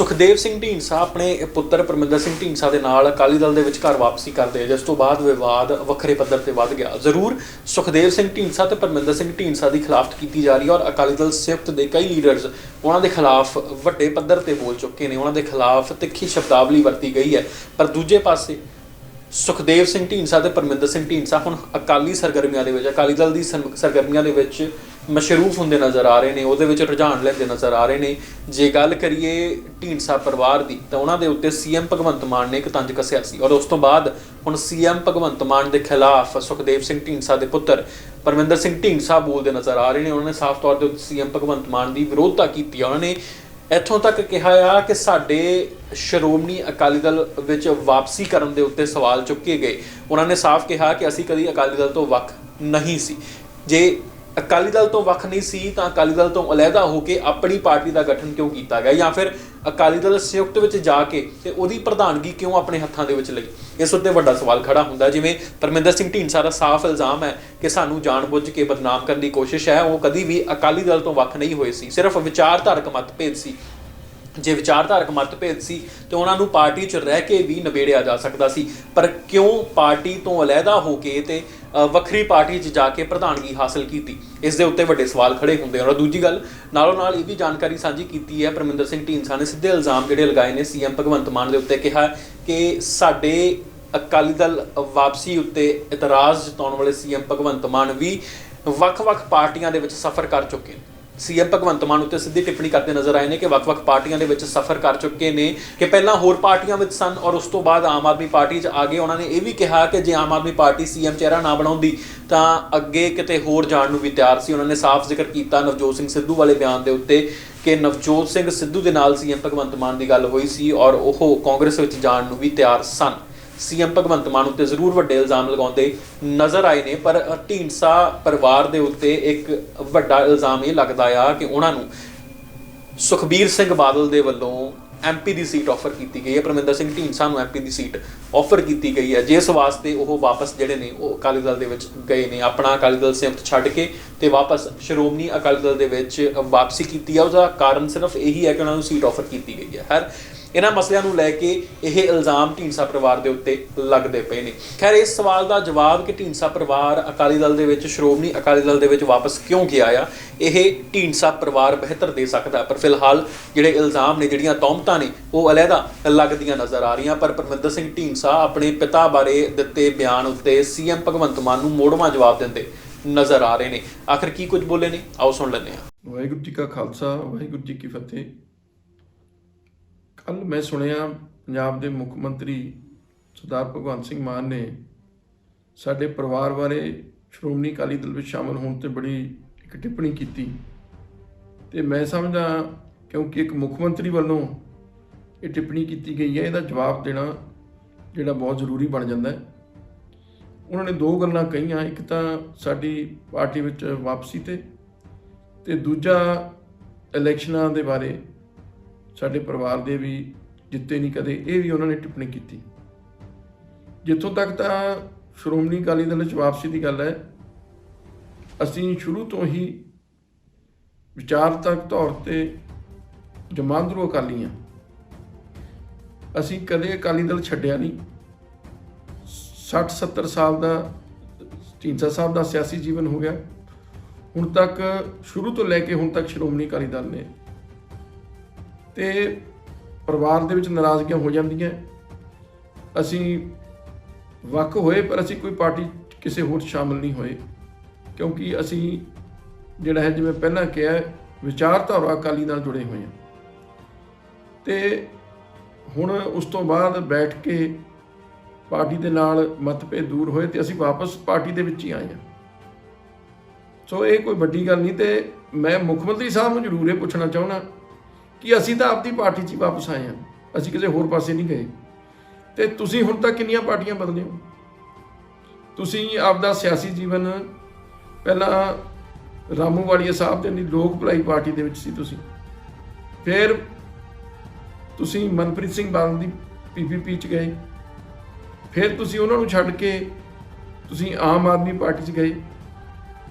ਸੁਖਦੇਵ ਸਿੰਘ ਢੀਂਡਸਾ ਆਪਣੇ ਪੁੱਤਰ ਪਰਮਿੰਦਰ ਸਿੰਘ ਢੀਂਡਸਾ ਦੇ ਨਾਲ ਅਕਾਲੀ ਦਲ ਦੇ ਵਿੱਚ ਘਰ ਵਾਪਸੀ ਕਰਦੇ ਜਿਸ ਤੋਂ ਬਾਅਦ ਵਿਵਾਦ ਵੱਖਰੇ ਪੱਧਰ ਤੇ ਵੱਧ ਗਿਆ। ਜ਼ਰੂਰ ਸੁਖਦੇਵ ਸਿੰਘ ਢੀਂਡਸਾ ਤੇ ਪਰਮਿੰਦਰ ਸਿੰਘ ਢੀਂਡਸਾ ਦੀ ਖਿਲਾਫਤ ਕੀਤੀ ਜਾ ਰਹੀ ਹੈ ਔਰ ਅਕਾਲੀ ਦਲ ਸੰਯੁਕਤ ਦੇ ਕਈ ਲੀਡਰਸ ਉਹਨਾਂ ਦੇ ਖਿਲਾਫ ਵੱਡੇ ਪੱਧਰ ਤੇ ਬੋਲ ਚੁੱਕੇ ਨੇ। ਉਹਨਾਂ ਦੇ ਖਿਲਾਫ ਤਿੱਖੀ ਸ਼ਬਦਾਵਲੀ ਵਰਤੀ ਗਈ ਹੈ। ਪਰ ਦੂਜੇ ਪਾਸੇ ਸੁਖਦੇਵ ਸਿੰਘ ਢੀਂਡਸਾ ਤੇ ਪਰਮਿੰਦਰ ਸਿੰਘ ਢੀਂਡਸਾ ਹੁਣ ਅਕਾਲੀ ਸਰਗਰਮੀਆਂ ਦੇ ਵਿੱਚ, ਅਕਾਲੀ ਦਲ ਦੀ ਸਰ- ਸਰਗਰਮੀਆਂ ਦੇ ਵਿੱਚ ਮਸ਼ਰੂਫ ਹੁੰਦੇ ਨਜ਼ਰ ਆ ਰਹੇ ਨੇ, ਉਹਦੇ ਵਿੱਚ ਰੁਝਾਨ ਲੈਂਦੇ ਨਜ਼ਰ ਆ ਰਹੇ ਨੇ। ਜੇ ਗੱਲ ਕਰੀਏ ਢੀਂਡਸਾ ਪਰਿਵਾਰ ਦੀ, ਤਾਂ ਉਹਨਾਂ ਦੇ ਉੱਤੇ ਸੀਐਮ ਭਗਵੰਤ ਮਾਨ ਨੇ ਇੱਕ ਤੰਜ ਕੱਸਿਆ ਸੀ। ਔਰ ਉਸ ਤੋਂ ਬਾਅਦ ਹੁਣ ਸੀਐਮ ਭਗਵੰਤ ਮਾਨ ਦੇ ਖਿਲਾਫ ਸੁਖਦੇਵ ਸਿੰਘ ਢੀਂਡਸਾ ਦੇ ਪੁੱਤਰ ਪਰਮਿੰਦਰ ਸਿੰਘ ਢੀਂਡਸਾ ਬੋਲਦੇ ਨਜ਼ਰ ਆ ਰਹੇ ਨੇ। ਉਹਨਾਂ ਨੇ ਸਾਫ਼ ਤੌਰ ਤੇ ਸੀਐਮ ਭਗਵੰਤ ਮਾਨ ਦੀ ਵਿਰੋਧਤਾ ਕੀਤੀ ਉਹਨਾਂ ਨੇ ਇੱਥੋਂ ਤੱਕ ਕਿਹਾ ਆ ਕਿ ਸਾਡੇ ਸ਼੍ਰੋਮਣੀ ਅਕਾਲੀ ਦਲ ਵਿੱਚ ਵਾਪਸੀ ਕਰਨ ਦੇ ਉੱਤੇ ਸਵਾਲ ਚੁੱਕੇ ਗਏ। ਉਹਨਾਂ ਨੇ ਸਾਫ਼ ਕਿਹਾ ਕਿ ਅਸੀਂ ਕਦੀ ਅਕਾਲੀ ਦਲ ਤੋਂ ਵੱਖ ਨਹੀਂ ਸੀ। ਜੇ ਅਕਾਲੀ ਦਲ ਤੋਂ ਵੱਖ ਨਹੀਂ ਸੀ, ਤਾਂ ਅਕਾਲੀ ਦਲ ਤੋਂ ਅਲੱਗਾ ਹੋ ਕੇ ਆਪਣੀ ਪਾਰਟੀ ਦਾ ਗਠਨ ਕਿਉਂ ਕੀਤਾ ਗਿਆ? ਜਾਂ ਫਿਰ ਅਕਾਲੀ ਦਲ ਸੰਯੁਕਤ ਵਿੱਚ ਜਾ ਕੇ ਤੇ ਉਹਦੀ ਪ੍ਰਧਾਨਗੀ ਕਿਉਂ ਆਪਣੇ ਹੱਥਾਂ ਦੇ ਵਿੱਚ ਲਈ? ਇਸ ਉੱਤੇ ਵੱਡਾ ਸਵਾਲ ਖੜਾ ਹੁੰਦਾ ਜਿਵੇਂ ਪਰਮਿੰਦਰ ਸਿੰਘ ਢੀਂਡਸਾ ਦਾ ਸਾਫ਼ ਇਲਜ਼ਾਮ ਹੈ ਕਿ ਸਾਨੂੰ ਜਾਣਬੁੱਝ ਕੇ ਬਦਨਾਮ ਕਰਨ ਦੀ ਕੋਸ਼ਿਸ਼ ਹੈ। ਉਹ ਕਦੀ ਵੀ ਅਕਾਲੀ ਦਲ ਤੋਂ ਵੱਖ ਨਹੀਂ ਹੋਏ ਸੀ, ਸਿਰਫ ਵਿਚਾਰਧਾਰਕ ਮਤਭੇਦ ਸੀ। ਜੇ ਵਿਚਾਰਧਾਰਕ ਮਤਭੇਦ ਸੀ, ਤੇ ਉਹਨਾਂ ਨੂੰ ਪਾਰਟੀ 'ਚ ਰਹਿ ਕੇ ਵੀ ਨਿਬੇੜਿਆ ਜਾ ਸਕਦਾ ਸੀ। ਪਰ ਕਿਉਂ ਪਾਰਟੀ ਤੋਂ ਅਲੱਗਾ ਹੋ ਕੇ ਤੇ ਵੱਖਰੀ ਪਾਰਟੀ 'ਚ ਜਾ ਕੇ ਪ੍ਰਧਾਨਗੀ ਹਾਸਲ ਕੀਤੀ। ਇਸ ਦੇ ਉੱਤੇ ਵੱਡੇ ਸਵਾਲ ਖੜੇ ਹੁੰਦੇ ਹਨ। ਔਰ ਦੂਜੀ ਗੱਲ, ਨਾਲੋਂ ਨਾਲ ਇਹ ਵੀ ਜਾਣਕਾਰੀ ਸਾਂਝੀ ਕੀਤੀ ਹੈ ਪਰਮਿੰਦਰ ਸਿੰਘ ਢੀਂਡਸਾ ਨੇ ਸਿੱਧੇ ਇਲਜ਼ਾਮ ਜਿਹੜੇ ਲਗਾਏ ਨੇ ਸੀਐਮ ਭਗਵੰਤ ਮਾਨ ਦੇ ਉੱਤੇ ਕਿਹਾ ਕਿ ਸਾਡੇ ਅਕਾਲੀ ਦਲ ਵਾਪਸੀ ਉੱਤੇ ਇਤਰਾਜ਼ ਜਤਾਉਣ ਵਾਲੇ ਸੀਐਮ ਭਗਵੰਤ ਮਾਨ ਵੀ ਵੱਖ-ਵੱਖ ਪਾਰਟੀਆਂ ਦੇ ਵਿੱਚ ਸਫ਼ਰ ਕਰ ਚੁੱਕੇ ਨੇ। ਸੀਐਮ ਭਗਵੰਤ ਮਾਨ ਉੱਤੇ ਸਿੱਧੀ ਟਿੱਪਣੀ ਕਰਦੇ ਨਜ਼ਰ ਆਏ ਨੇ ਕਿ ਵੱਖ-ਵੱਖ ਪਾਰਟੀਆਂ ਦੇ ਵਿੱਚ ਸਫ਼ਰ ਕਰ ਚੁੱਕੇ ਨੇ ਕਿ ਪਹਿਲਾਂ ਹੋਰ ਪਾਰਟੀਆਂ ਵਿੱਚ ਸਨ ਔਰ ਉਸ ਤੋਂ ਬਾਅਦ ਆਮ ਆਦਮੀ ਪਾਰਟੀ 'ਚ ਆ ਗਏ। ਉਹਨਾਂ ਨੇ ਇਹ ਵੀ ਕਿਹਾ ਕਿ ਜੇ ਆਮ ਆਦਮੀ ਪਾਰਟੀ ਸੀਐਮ ਚਿਹਰਾ ਨਾ ਬਣਾਉਂਦੀ ਤਾਂ ਅੱਗੇ ਕਿਤੇ ਹੋਰ ਜਾਣ ਨੂੰ ਵੀ ਤਿਆਰ ਸੀ। ਉਹਨਾਂ ਨੇ ਸਾਫ਼ ਜ਼ਿਕਰ ਕੀਤਾ ਨਵਜੋਤ ਸਿੰਘ ਸਿੱਧੂ ਵਾਲੇ ਬਿਆਨ ਦੇ ਉੱਤੇ ਕਿ ਨਵਜੋਤ ਸਿੰਘ ਸਿੱਧੂ ਦੇ ਨਾਲ ਸੀਐਮ ਭਗਵੰਤ ਮਾਨ ਦੀ ਗੱਲ ਹੋਈ ਸੀ ਔਰ ਉਹ ਕਾਂਗਰਸ ਵਿੱਚ ਜਾਣ ਨੂੰ ਵੀ ਤਿਆਰ ਸਨ। ਸੀਐਮ ਭਗਵੰਤ ਮਾਨ ਉੱਤੇ ਜ਼ਰੂਰ ਵੱਡੇ ਇਲਜ਼ਾਮ ਲਗਾਉਂਦੇ ਨਜ਼ਰ ਆਏ ਨੇ, ਪਰ ਢੀਂਡਸਾ ਪਰਿਵਾਰ ਦੇ ਉੱਤੇ ਇੱਕ ਵੱਡਾ ਇਲਜ਼ਾਮ ਇਹ ਲੱਗਦਾ ਆ ਕਿ ਉਹਨਾਂ ਨੂੰ ਸੁਖਬੀਰ ਸਿੰਘ ਬਾਦਲ ਦੇ ਵੱਲੋਂ ਐਮਪੀ ਦੀ ਸੀਟ ਆਫਰ ਕੀਤੀ ਗਈ ਹੈ। ਪਰਮਿੰਦਰ ਸਿੰਘ ਢੀਂਡਸਾ ਨੂੰ ਐਮਪੀ ਦੀ ਸੀਟ ਆਫਰ ਕੀਤੀ ਗਈ ਹੈ, ਜਿਸ ਵਾਸਤੇ ਉਹ ਵਾਪਸ ਜਿਹੜੇ ਨੇ, ਉਹ ਅਕਾਲੀ ਦਲ ਦੇ ਵਿੱਚ ਗਏ ਨੇ, ਆਪਣਾ ਅਕਾਲੀ ਦਲ ਸੰਯੁਕਤ ਛੱਡ ਕੇ ਤੇ ਵਾਪਸ ਸ਼੍ਰੋਮਣੀ ਅਕਾਲੀ ਦਲ ਦੇ ਵਿੱਚ ਵਾਪਸੀ ਕੀਤੀ ਹੈ। ਉਹਦਾ ਕਾਰਨ ਸਿਰਫ ਇਹੀ ਹੈ ਕਿ ਉਹਨਾਂ ਨੂੰ ਸੀਟ ਆਫਰ ਕੀਤੀ ਗਈ ਹੈ। ਹਰ ਇਹਨਾਂ ਮਸਲਿਆਂ ਨੂੰ ਲੈ ਕੇ ਇਹ ਇਲਜ਼ਾਮ ਢੀਂਡਸਾ ਪਰਿਵਾਰ ਦੇ ਉੱਤੇ ਲੱਗਦੇ ਪਏ ਨੇ। ਖੈਰ, ਇਸ ਸਵਾਲ ਦਾ ਜਵਾਬ ਕਿ ਢੀਂਡਸਾ ਪਰਿਵਾਰ ਅਕਾਲੀ ਦਲ ਦੇ ਵਿੱਚ, ਸ਼੍ਰੋਮਣੀ ਅਕਾਲੀ ਦਲ ਦੇ ਵਿੱਚ ਵਾਪਸ ਕਿਉਂ ਗਿਆ ਆ, ਇਹ ਢੀਂਡਸਾ ਪਰਿਵਾਰ ਬਿਹਤਰ ਦੇ ਸਕਦਾ ਪਰ ਫਿਲਹਾਲ ਜਿਹੜੇ ਇਲਜ਼ਾਮ ਨੇ, ਜਿਹੜੀਆਂ ਤੌਮਤਾਂ ਨੇ, ਉਹ ਅਲੱਗਾ ਲੱਗਦੀਆਂ ਨਜ਼ਰ ਆ ਰਹੀਆਂ। ਪਰ ਪਰਮਿੰਦਰ ਸਿੰਘ ਢੀਂਡਸਾ ਆਪਣੇ ਪਿਤਾ ਬਾਰੇ ਦਿੱਤੇ ਬਿਆਨ ਉੱਤੇ ਸੀਐਮ ਭਗਵੰਤ ਮਾਨ ਨੂੰ ਮੋੜਵਾਂ ਜਵਾਬ ਦਿੰਦੇ ਨਜ਼ਰ ਆ ਰਹੇ ਨੇ। ਆਖਰ ਕੀ ਕੁਝ ਬੋਲੇ ਨੇ? ਆਓ ਸੁਣ ਲੈਂਦੇ ਹਾਂ। ਵਾਹਿਗੁਰੂ ਜੀ ਕਾ ਖਾਲਸਾ, ਵਾਹਿਗੁਰੂ ਜੀ ਕੀ ਫਤਿਹ। ਕੱਲ ਮੈਂ ਸੁਣਿਆ ਪੰਜਾਬ ਦੇ ਮੁੱਖ ਮੰਤਰੀ ਸਰਦਾਰ ਭਗਵੰਤ ਸਿੰਘ ਮਾਨ ਨੇ ਸਾਡੇ ਪਰਿਵਾਰ ਬਾਰੇ ਸ਼੍ਰੋਮਣੀ ਅਕਾਲੀ ਦਲ ਵਿੱਚ ਸ਼ਾਮਲ ਹੋਣ ਤੇ ਬੜੀ ਇੱਕ ਟਿੱਪਣੀ ਕੀਤੀ। ਤੇ ਮੈਂ ਸਮਝਦਾ ਕਿਉਂਕਿ ਇੱਕ ਮੁੱਖ ਮੰਤਰੀ ਵੱਲੋਂ ਇਹ ਟਿੱਪਣੀ ਕੀਤੀ ਗਈ ਹੈ, ਇਹਦਾ ਜਵਾਬ ਦੇਣਾ ਜਿਹੜਾ ਬਹੁਤ ਜ਼ਰੂਰੀ ਬਣ ਜਾਂਦਾ ਹੈ। ਉਹਨਾਂ ਨੇ ਦੋ ਗੱਲਾਂ ਕਹੀਆਂ, ਇੱਕ ਤਾਂ ਸਾਡੀ ਪਾਰਟੀ ਵਿੱਚ ਵਾਪਸੀ ਤੇ ਤੇ ਦੂਜਾ ਇਲੈਕਸ਼ਨਾਂ ਦੇ ਬਾਰੇ ਸਾਡੇ ਪਰਿਵਾਰ ਦੇ ਵੀ ਜਿੱਤੇ ਨਹੀਂ ਕਦੇ, ਇਹ ਵੀ ਉਹਨਾਂ ਨੇ ਟਿੱਪਣੀ ਕੀਤੀ। ਜਿੱਥੋਂ ਤੱਕ ਤਾਂ ਸ਼੍ਰੋਮਣੀ ਅਕਾਲੀ ਦਲ ਵਿੱਚ ਵਾਪਸੀ ਦੀ ਗੱਲ ਹੈ, ਅਸੀਂ ਸ਼ੁਰੂ ਤੋਂ ਹੀ ਵਿਚਾਰਤਕ ਤੌਰ ਤੇ ਜਮਾਂਦਰੂ ਅਕਾਲੀ ਹਾਂ ਅਸੀਂ ਕਦੇ ਅਕਾਲੀ ਦਲ ਛੱਡਿਆ ਨਹੀਂ। 60 70 ਸਾਲ ਦਾ, ਢੀਂਡਸਾ ਸਾਹਿਬ ਦਾ ਸਿਆਸੀ ਜੀਵਨ ਹੋ ਗਿਆ। ਹੁਣ ਤੱਕ ਸ਼ੁਰੂ ਤੋਂ ਲੈ ਕੇ ਹੁਣ ਤੱਕ ਸ਼੍ਰੋਮਣੀ ਅਕਾਲੀ ਦਲ ਨੇ। ਤੇ ਪਰਿਵਾਰ ਦੇ ਵਿੱਚ ਨਾਰਾਜ਼ਗੀਆਂ ਹੋ ਜਾਂਦੀਆਂ। ਅਸੀਂ ਵੱਖ ਹੋਏ, ਪਰ ਅਸੀਂ ਕੋਈ ਪਾਰਟੀ 'ਚ ਕਿਸੇ ਹੋਰ 'ਚ ਸ਼ਾਮਲ ਨਹੀਂ ਹੋਏ। ਕਿਉਂਕਿ ਅਸੀਂ ਜਿਹੜਾ ਹੈ, ਜਿਵੇਂ ਪਹਿਲਾਂ ਕਿਹਾ, ਵਿਚਾਰਧਾਰਾ ਅਕਾਲੀ ਨਾਲ ਜੁੜੇ ਹੋਏ ਹਾਂ। ਤੇ ਹੁਣ ਉਸ ਤੋਂ ਬਾਅਦ ਬੈਠ ਕੇ ਪਾਰਟੀ ਦੇ ਨਾਲ ਮਤਭੇਦ ਦੂਰ ਹੋਏ ਤੇ ਅਸੀਂ ਵਾਪਸ ਪਾਰਟੀ ਦੇ ਵਿੱਚ ਹੀ ਆਏ ਹਾਂ। ਸੋ ਇਹ ਕੋਈ ਵੱਡੀ ਗੱਲ ਨਹੀਂ ਤੇ ਮੈਂ ਮੁੱਖ ਮੰਤਰੀ ਸਾਹਿਬ ਨੂੰ ਜ਼ਰੂਰ ਇਹ ਪੁੱਛਣਾ ਚਾਹੁੰਦਾ ਕਿ ਅਸੀਂ ਤਾਂ ਆਪਦੀ ਪਾਰਟੀ 'ਚ ਹੀ ਵਾਪਸ ਆਏ ਹਾਂ, ਅਸੀਂ ਕਿਸੇ ਹੋਰ ਪਾਸੇ ਨਹੀਂ ਗਏ। ਤੇ ਤੁਸੀਂ ਹੁਣ ਤੱਕ ਕਿੰਨੀਆਂ ਪਾਰਟੀਆਂ ਬਦਲੇ ਹੋ ਤੁਸੀਂ ਆਪਦਾ ਸਿਆਸੀ ਜੀਵਨ, ਪਹਿਲਾਂ ਰਾਮੂ ਵਾਲੀਆ ਸਾਹਿਬ ਦੇ ਲਈ ਲੋਕ ਭਲਾਈ ਪਾਰਟੀ ਦੇ ਵਿੱਚ ਸੀ ਤੁਸੀਂ। ਫਿਰ ਤੁਸੀਂ ਮਨਪ੍ਰੀਤ ਸਿੰਘ ਬਾਦਲ ਦੀ ਪੀਪੀਪੀ ਚ ਗਏ। ਫਿਰ ਤੁਸੀਂ ਉਹਨਾਂ ਨੂੰ ਛੱਡ ਕੇ ਤੁਸੀਂ ਆਮ ਆਦਮੀ ਪਾਰਟੀ ਚ ਗਏ।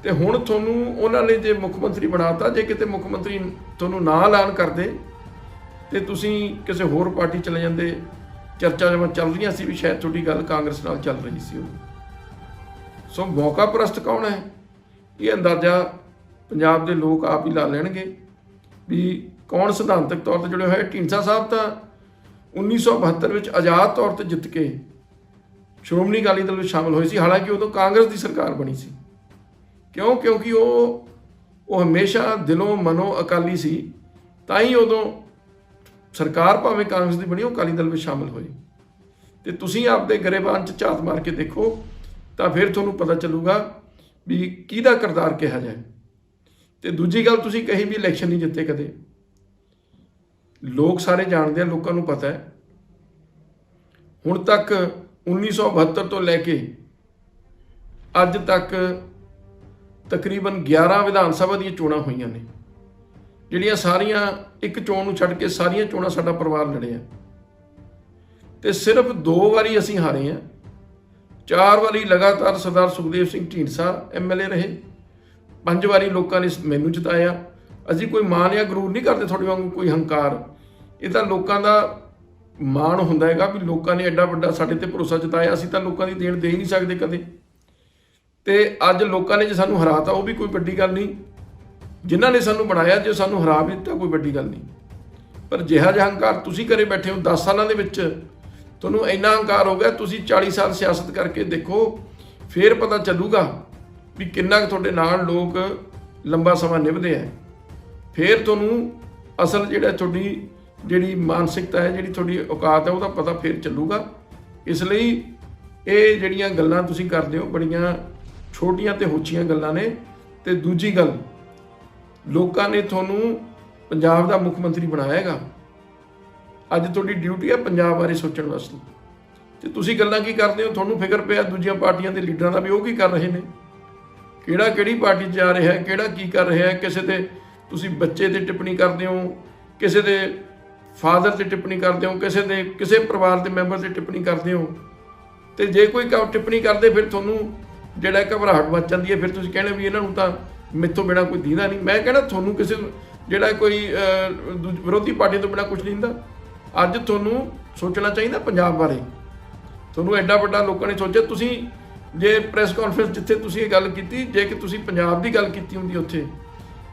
ਤੇ ਹੁਣ ਤੁਹਾਨੂੰ ਉਹਨਾਂ ਨੇ ਜੇ ਮੁੱਖ ਮੰਤਰੀ ਬਣਾਤਾ, ਜੇ ਕਿਤੇ ਮੁੱਖ ਮੰਤਰੀ ਤੁਹਾਨੂੰ ਨਾ ਐਲਾਨ ਕਰਦੇ, ਤੇ ਤੁਸੀਂ ਕਿਸੇ ਹੋਰ ਪਾਰਟੀ ਚਲੇ ਜਾਂਦੇ। ਚਰਚਾ ਜਮਾਂ ਚੱਲ ਰਹੀਆਂ ਸੀ ਵੀ ਸ਼ਾਇਦ ਤੁਹਾਡੀ ਗੱਲ ਕਾਂਗਰਸ ਨਾਲ ਚੱਲ ਰਹੀ ਸੀ ਉਹ। ਸੋ ਮੌਕਾ ਪ੍ਰਸਤ ਕੌਣ ਹੈ? ਇਹ ਅੰਦਾਜ਼ਾ ਪੰਜਾਬ ਦੇ ਲੋਕ ਆਪ ਹੀ ਲਾ ਲੈਣਗੇ ਵੀ ਕੌਣ ਸਿਧਾਂਤਕ ਤੌਰ ਤੇ ਜੁੜੇ ਹੋਏ? ਢੀਂਡਸਾ ਸਾਹਿਬ ਤਾਂ 1972 ਵਿੱਚ ਆਜ਼ਾਦ ਤੌਰ ਤੇ ਜਿੱਤ ਕੇ ਸ਼੍ਰੋਮਣੀ ਅਕਾਲੀ ਦਲ ਵਿੱਚ ਸ਼ਾਮਲ ਹੋਏ ਸੀ। ਹਾਲਾਂਕਿ ਉਦੋਂ ਕਾਂਗਰਸ ਦੀ ਸਰਕਾਰ ਬਣੀ ਸੀ। ਕਿਉਂ? ਕਿਉਂਕਿ ਉਹ ਉਹ ਹਮੇਸ਼ਾ ਦਿਲੋਂ ਮਨੋਂ ਅਕਾਲੀ ਸੀ। ਤਾਂ ਹੀ ਉਦੋਂ ਸਰਕਾਰ ਭਾਵੇਂ ਕਾਂਗਰਸ ਦੀ ਬਣੀ, ਉਹ ਅਕਾਲੀ ਦਲ ਵਿੱਚ ਸ਼ਾਮਲ ਹੋਈ। ਤੇ ਤੁਸੀਂ ਆਪਦੇ ਗਰੇਬਾਨ ਚ ਝਾਤ ਮਾਰ ਕੇ ਦੇਖੋ, ਤਾਂ ਫਿਰ ਤੁਹਾਨੂੰ ਪਤਾ ਚੱਲੂਗਾ ਵੀ ਕਿਹਦਾ ਕਿਰਦਾਰ ਕਿਹਾ ਜਾਏ। ਤੇ ਦੂਜੀ ਗੱਲ ਤੁਸੀਂ ਕਹੀ ਵੀ ਇਲੈਕਸ਼ਨ ਨਹੀਂ ਜਿੱਤੇ ਕਦੇ। ਲੋਕ ਸਾਰੇ ਜਾਣਦੇ ਆ, ਲੋਕਾਂ ਨੂੰ ਪਤਾ ਹੈ। ਹੁਣ ਤੱਕ 1972 ਤੋਂ ਲੈ ਕੇ ਅੱਜ ਤੱਕ ਤਕਰੀਬਨ 11 ਵਿਧਾਨ ਸਭਾ ਦੀਆਂ ਚੋਣਾਂ ਹੋਈਆਂ ਨੇ। ਜਿਹੜੀਆਂ ਸਾਰੀਆਂ ਇੱਕ ਚੋਣ ਨੂੰ ਛੱਡ ਕੇ ਸਾਰੀਆਂ ਚੋਣਾਂ ਸਾਡਾ ਪਰਿਵਾਰ ਲੜਿਆ ਤੇ ਸਿਰਫ ਦੋ ਵਾਰੀ ਅਸੀਂ ਹਾਰੇ ਆ ਚਾਰ ਵਾਰੀ ਲਗਾਤਾਰ ਸਰਦਾਰ ਸੁਖਦੇਵ ਸਿੰਘ ਢੀਂਡਸਾ ਐਮਐਲਏ ਰਹੇ। ਪੰਜ ਵਾਰੀ ਲੋਕਾਂ ਨੇ ਮੈਨੂੰ ਜਿਤਾਇਆ। ਅਸੀਂ ਕੋਈ ਮਾਣ ਜਾਂ ਗਰੂਰ ਨਹੀਂ ਕਰਦੇ ਤੁਹਾਡੇ ਵਾਂਗੂ ਕੋਈ ਹੰਕਾਰ। ਇਹ ਤਾਂ ਲੋਕਾਂ ਦਾ ਮਾਣ ਹੁੰਦਾ ਹੈਗਾ ਵੀ ਲੋਕਾਂ ਨੇ ਐਡਾ ਵੱਡਾ ਸਾਡੇ ਤੇ ਭਰੋਸਾ ਜਤਾਇਆ, ਅਸੀਂ ਤਾਂ ਲੋਕਾਂ ਦੀ ਦੇਣ ਦੇ ਹੀ ਨਹੀਂ ਸਕਦੇ ਕਦੇ। ਤੇ ਅੱਜ ਲੋਕਾਂ ਨੇ ਜੇ ਸਾਨੂੰ ਹਰਾਤਾ, ਉਹ ਵੀ ਕੋਈ ਵੱਡੀ ਗੱਲ ਨਹੀਂ। ਜਿਨ੍ਹਾਂ ਨੇ ਸਾਨੂੰ ਬਣਾਇਆ, ਜੇ ਸਾਨੂੰ ਹਰਾ ਵੀ ਦਿੱਤਾ, ਕੋਈ ਵੱਡੀ ਗੱਲ ਨਹੀਂ। ਪਰ ਜਿਹਾ ਜਿਹਾ ਹੰਕਾਰ ਤੁਸੀਂ ਕਰੇ ਬੈਠੇ ਹੋ 10 ਸਾਲਾਂ ਦੇ ਵਿੱਚ, ਤੁਹਾਨੂੰ ਇੰਨਾ ਹੰਕਾਰ ਹੋ ਗਿਆ, ਤੁਸੀਂ 40 ਸਾਲ ਸਿਆਸਤ ਕਰਕੇ ਦੇਖੋ, ਫੇਰ ਪਤਾ ਚੱਲੂਗਾ ਵੀ ਕਿੰਨਾ ਕੁ ਤੁਹਾਡੇ ਨਾਲ ਲੋਕ ਲੰਬਾ ਸਮਾਂ ਨਿਭਦੇ ਆ। ਫਿਰ ਤੁਹਾਨੂੰ ਅਸਲ ਜਿਹੜਾ ਤੁਹਾਡੀ ਜਿਹੜੀ ਮਾਨਸਿਕਤਾ ਹੈ, ਜਿਹੜੀ ਤੁਹਾਡੀ ਔਕਾਤ ਹੈ, ਉਹਦਾ ਪਤਾ ਫਿਰ ਚੱਲੂਗਾ। ਇਸ ਲਈ ਇਹ ਜਿਹੜੀਆਂ ਗੱਲਾਂ ਤੁਸੀਂ ਕਰਦੇ ਹੋ, ਬੜੀਆਂ ਛੋਟੀਆਂ ਤੇ ਹੋਛੀਆਂ ਗੱਲਾਂ ਨੇ। ਤੇ ਦੂਜੀ ਗੱਲ, ਲੋਕਾਂ ਨੇ ਤੁਹਾਨੂੰ ਪੰਜਾਬ ਦਾ ਮੁੱਖ ਮੰਤਰੀ ਬਣਾਇਆ ਹੈਗਾ। ਅੱਜ ਤੁਹਾਡੀ ਡਿਊਟੀ ਹੈ ਪੰਜਾਬ ਬਾਰੇ ਸੋਚਣ ਵਾਸਤੇ। ਤੇ ਤੁਸੀਂ ਗੱਲਾਂ ਕੀ ਕਰਦੇ ਹੋ? ਤੁਹਾਨੂੰ ਫਿਕਰ ਪਿਆ ਦੂਜੀਆਂ ਪਾਰਟੀਆਂ ਦੇ ਲੀਡਰਾਂ ਦਾ ਵੀ ਉਹ ਕੀ ਕਰ ਰਹੇ ਨੇ? ਕਿਹੜਾ ਕਿਹੜੀ ਪਾਰਟੀ 'ਚ ਜਾ ਰਿਹਾ ਹੈ? ਕਿਹੜਾ ਕੀ ਕਰ ਰਿਹਾ ਹੈ? ਕਿਸੇ ਦੇ ਤੁਸੀਂ ਬੱਚੇ ਤੇ ਟਿੱਪਣੀ ਕਰਦੇ ਹੋ ਕਿਸੇ ਦੇ ਫਾਦਰ ਤੇ ਟਿੱਪਣੀ ਕਰਦੇ ਹੋ ਕਿਸੇ ਦੇ ਕਿਸੇ ਪਰਿਵਾਰ ਦੇ ਮੈਂਬਰ ਤੇ ਟਿੱਪਣੀ ਕਰਦੇ ਹੋ ਤੇ ਜੇ ਕੋਈ ਟਿੱਪਣੀ ਕਰਦੇ ਫਿਰ ਤੁਹਾਨੂੰ ਜਿਹੜਾ ਘਬਰਾਹਟ ਮਚ ਜਾਂਦੀ ਹੈ ਫਿਰ ਤੁਸੀਂ ਕਹਿੰਦੇ ਵੀ ਇਹਨਾਂ ਨੂੰ ਤਾਂ ਮੇਥੋਂ ਬਿਨਾ ਕੋਈ ਦੀਦਾ ਨਹੀਂ। ਮੈਂ ਕਹਿੰਦਾ ਤੁਹਾਨੂੰ ਕਿਸੇ ਜਿਹੜਾ ਕੋਈ ਅਹ, ਵਿਰੋਧੀ ਪਾਰਟੀ ਤੋਂ ਬਿਨਾ ਕੁਝ ਨਹੀਂ ਦਿੰਦਾ ਅੱਜ ਤੁਹਾਨੂੰ ਸੋਚਣਾ ਚਾਹੀਦਾ ਪੰਜਾਬ ਬਾਰੇ। ਤੁਹਾਨੂੰ ਐਡਾ ਵੱਡਾ ਲੋਕਾਂ ਨੇ ਸੋਚਿਆ। ਤੁਸੀਂ ਜੇ ਪ੍ਰੈਸ ਕਾਨਫਰੰਸ ਜਿੱਥੇ ਤੁਸੀਂ ਇਹ ਗੱਲ ਕੀਤੀ ਜੇ ਕਿ ਤੁਸੀਂ ਪੰਜਾਬ ਦੀ ਗੱਲ ਕੀਤੀ ਹੁੰਦੀ ਉੱਥੇ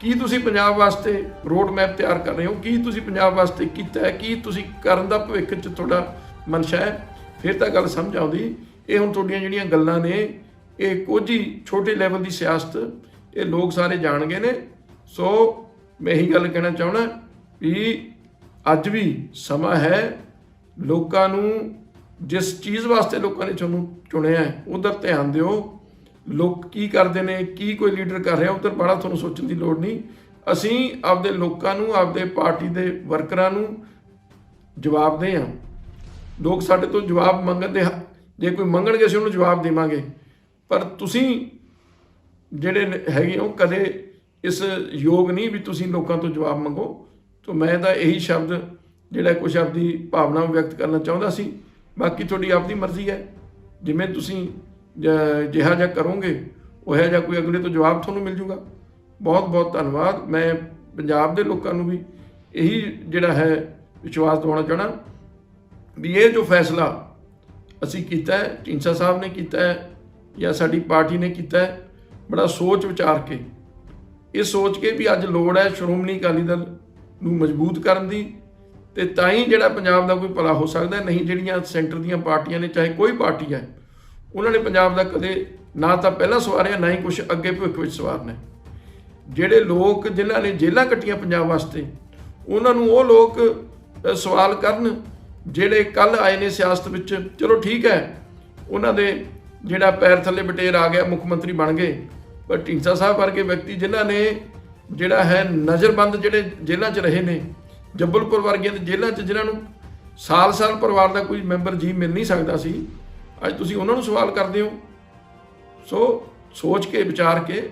ਕੀ ਤੁਸੀਂ ਪੰਜਾਬ ਵਾਸਤੇ ਰੋਡ ਮੈਪ ਤਿਆਰ ਕਰ ਰਹੇ ਹੋ? ਕੀ ਤੁਸੀਂ ਪੰਜਾਬ ਵਾਸਤੇ ਕੀਤਾ ਹੈ? ਕੀ ਤੁਸੀਂ ਕਰਨ ਦਾ ਭਵਿੱਖ 'ਚ ਤੁਹਾਡਾ ਮਨਸ਼ਾ ਹੈ? ਫਿਰ ਤਾਂ ਗੱਲ ਸਮਝ ਆਉਂਦੀ। ਇਹ ਹੁਣ ਤੁਹਾਡੀਆਂ ਜਿਹੜੀਆਂ ਗੱਲਾਂ ਨੇ, ਇਹ ਕੁਝ ਹੀ ਛੋਟੇ ਲੈਵਲ ਦੀ ਸਿਆਸਤ, ਇਹ ਲੋਕ ਸਾਰੇ ਜਾਣਗੇ ਨੇ। ਸੋ ਮੈਂ ਇਹੀ ਗੱਲ ਕਹਿਣਾ ਚਾਹਣਾ ਵੀ ਅੱਜ ਵੀ ਸਮਾਂ ਹੈ ਲੋਕਾਂ ਨੂੰ, ਜਿਸ ਚੀਜ਼ ਵਾਸਤੇ ਲੋਕਾਂ ਨੇ ਤੁਹਾਨੂੰ ਚੁਣਿਆ ਹੈ ਉਧਰ ਧਿਆਨ ਦਿਓ। ਲੋਕ ਕੀ ਕਰਦੇ ਨੇ, ਕੀ ਕੋਈ ਲੀਡਰ ਕਰ ਰਿਹਾ ਉਧਰ ਬੜਾ ਤੁਹਾਨੂੰ ਸੋਚਣ ਦੀ ਲੋੜ ਨਹੀਂ। ਅਸੀਂ ਆਪਦੇ ਲੋਕਾਂ ਨੂੰ, ਆਪਦੇ ਪਾਰਟੀ ਦੇ ਵਰਕਰਾਂ ਨੂੰ ਜਵਾਬ ਦੇ ਹਾਂ। ਲੋਕ ਸਾਡੇ ਤੋਂ ਜਵਾਬ ਮੰਗਦੇ ਹ- ਜੇ ਕੋਈ ਮੰਗਣਗੇ, ਅਸੀਂ ਉਹਨੂੰ ਜਵਾਬ ਦੇਵਾਂਗੇ। ਪਰ ਤੁਸੀਂ ਜਿਹੜੇ ਹੈਗੇ ਹੋ, ਕਦੇ ਇਸ ਯੋਗ ਨਹੀਂ ਵੀ ਤੁਸੀਂ ਲੋਕਾਂ ਤੋਂ ਜਵਾਬ ਮੰਗੋ। ਤਾਂ ਮੈਂ ਤਾਂ ਇਹੀ ਸ਼ਬਦ ਜਿਹੜਾ ਕੁਝ ਆਪਦੀ ਭਾਵਨਾ ਵਿਅਕਤ ਕਰਨਾ ਚਾਹੁੰਦਾ ਸੀ। ਬਾਕੀ ਤੁਹਾਡੀ ਆਪਦੀ ਮਰਜ਼ੀ ਹੈ। ਜਿਵੇਂ ਤੁਸੀਂ ਜਿਹਾ ਜਿਹਾ ਕਰੋਗੇ, ਉਹ ਜਿਹਾ ਕੋਈ ਅਗਲੇ ਤੋਂ ਜਵਾਬ ਤੁਹਾਨੂੰ ਮਿਲ ਜੂਗਾ। ਬਹੁਤ ਬਹੁਤ ਧੰਨਵਾਦ। ਮੈਂ ਪੰਜਾਬ ਦੇ ਲੋਕਾਂ ਨੂੰ ਵੀ ਇਹੀ ਜਿਹੜਾ ਹੈ ਵਿਸ਼ਵਾਸ ਦਿਵਾਉਣਾ ਚਾਹਣਾ ਵੀ ਇਹ ਜੋ ਫੈਸਲਾ ਅਸੀਂ ਕੀਤਾ ਹੈ, ਢੀਂਡਸਾ ਸਾਹਿਬ ਨੇ ਕੀਤਾ ਹੈ ਜਾਂ ਸਾਡੀ ਪਾਰਟੀ ਨੇ ਕੀਤਾ ਹੈ, ਬੜਾ ਸੋਚ ਵਿਚਾਰ ਕੇ, ਇਹ ਸੋਚ ਕੇ ਵੀ ਅੱਜ ਲੋੜ ਹੈ ਸ਼੍ਰੋਮਣੀ ਅਕਾਲੀ ਦਲ ਨੂੰ ਮਜ਼ਬੂਤ ਕਰਨ ਦੀ ਤੇ ਤਾਂ ਹੀ ਜਿਹੜਾ ਪੰਜਾਬ ਦਾ ਕੋਈ ਭਲਾ ਹੋ ਸਕਦਾ ਨਹੀਂ ਜਿਹੜੀਆਂ ਸੈਂਟਰ ਦੀਆਂ ਪਾਰਟੀਆਂ ਨੇ, ਚਾਹੇ ਕੋਈ ਪਾਰਟੀ ਹੈ ਉਹਨਾਂ ਨੇ ਪੰਜਾਬ ਦਾ ਕਦੇ ਨਾ ਤਾਂ ਪਹਿਲਾਂ ਸਵਾਰਿਆ, ਨਾ ਹੀ ਕੁਝ ਅੱਗੇ ਭਵਿੱਖ ਵਿੱਚ ਸਵਾਰਨਾ ਜਿਹੜੇ ਲੋਕ ਜਿਨ੍ਹਾਂ ਨੇ ਜੇਲ੍ਹਾਂ ਕੱਟੀਆਂ ਪੰਜਾਬ ਵਾਸਤੇ, ਉਹਨਾਂ ਨੂੰ ਉਹ ਲੋਕ ਸਵਾਲ ਕਰਨ, ਜਿਹੜੇ ਕੱਲ ਆਏ ਨੇ ਸਿਆਸਤ ਵਿੱਚ, ਚਲੋ ਠੀਕ ਹੈ, ਉਹਨਾਂ ਦੇ ਜਿਹੜਾ ਪੈਰ ਥੱਲੇ ਬਟੇਰ ਆ ਗਿਆ, ਮੁੱਖ ਮੰਤਰੀ ਬਣ ਗਏ, ਪਰ ਢੀਂਡਸਾ ਸਾਹਿਬ ਵਰਗੇ ਵਿਅਕਤੀ ਜਿਨ੍ਹਾਂ ਨੇ ਜਿਹੜਾ ਹੈ ਨਜ਼ਰਬੰਦ ਜਿਹੜੇ ਜੇਲ੍ਹਾਂ 'ਚ ਰਹੇ ਨੇ, ਜੱਬਲਪੁਰ ਵਰਗੀਆਂ ਦੇ ਜੇਲ੍ਹਾਂ 'ਚ, ਜਿਨ੍ਹਾਂ ਨੂੰ ਸਾਲ-ਸਾਲ ਪਰਿਵਾਰ ਦਾ ਕੋਈ ਮੈਂਬਰ ਜੀ ਮਿਲ ਨਹੀਂ ਸਕਦਾ ਸੀ ਅੱਜ ਤੁਸੀਂ ਉਹਨਾਂ ਨੂੰ ਸਵਾਲ ਕਰਦੇ ਹੋ। ਸੋ ਸੋਚ ਕੇ, ਵਿਚਾਰ ਕੇ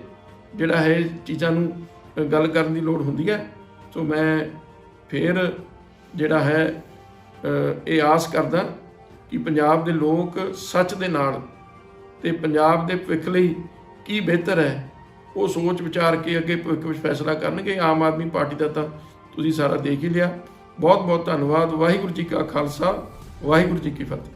ਜਿਹੜਾ ਹੈ ਚੀਜ਼ਾਂ ਨੂੰ ਗੱਲ ਕਰਨ ਦੀ ਲੋੜ ਹੁੰਦੀ ਹੈ। ਸੋ ਮੈਂ ਫਿਰ ਜਿਹੜਾ ਹੈ ਇਹ ਆਸ ਕਰਦਾ ਕਿ ਪੰਜਾਬ ਦੇ ਲੋਕ ਸੱਚ ਦੇ ਨਾਲ ਤੇ ਪੰਜਾਬ ਦੇ ਭਵਿੱਖ ਲਈ ਕੀ ਬਿਹਤਰ ਹੈ, ਉਹ ਸੋਚ ਵਿਚਾਰ ਕੇ ਅੱਗੇ ਭਵਿੱਖ ਵਿੱਚ ਫੈਸਲਾ ਕਰਨਗੇ। ਆਮ ਆਦਮੀ ਪਾਰਟੀ ਦਾ ਤਾਂ ਤੁਸੀਂ ਸਾਰਾ ਦੇਖ ਹੀ ਲਿਆ। ਬਹੁਤ ਬਹੁਤ ਧੰਨਵਾਦ। ਵਾਹਿਗੁਰੂ ਜੀ ਕਾ ਖਾਲਸਾ, ਵਾਹਿਗੁਰੂ ਜੀ ਕੀ ਫਤਿਹ।